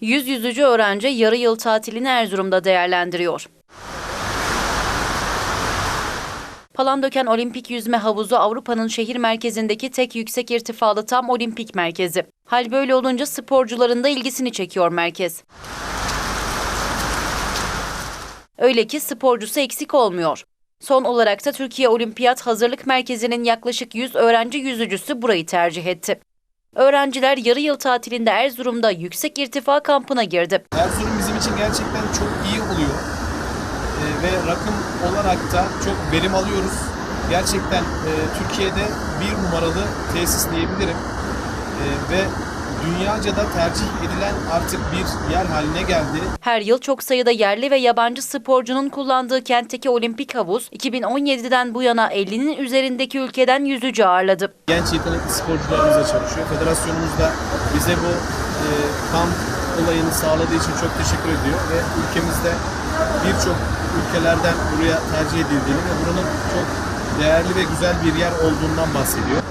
Yüz yüzücü öğrenci yarı yıl tatilini Erzurum'da değerlendiriyor. Palandöken Olimpik Yüzme Havuzu Avrupa'nın şehir merkezindeki tek yüksek irtifalı tam olimpik merkezi. Hal böyle olunca sporcuların da ilgisini çekiyor merkez. Öyle ki sporcusu eksik olmuyor. Son olarak da Türkiye Olimpiyat Hazırlık Merkezi'nin yaklaşık 100 öğrenci yüzücüsü burayı tercih etti. Öğrenciler yarı yıl tatilinde Erzurum'da yüksek irtifa kampına girdi. Erzurum bizim için gerçekten çok iyi oluyor. Ee, ve rakım olarak da çok verim alıyoruz. Gerçekten e, Türkiye'de bir numaralı tesis diyebilirim. Ee, ve dünyaca da tercih edilen artık bir yer haline geldi. Her yıl çok sayıda yerli ve yabancı sporcunun kullandığı kentteki olimpik havuz 2017'den bu yana 50'nin üzerindeki ülkeden yüzücü ağırladı. Genç yetenekli sporcularımızla çalışıyor. Federasyonumuz da bize bu e, kamp olayını sağladığı için çok teşekkür ediyor. Ve ülkemizde birçok ülkelerden buraya tercih edildiğini ve buranın çok değerli ve güzel bir yer olduğundan bahsediyor.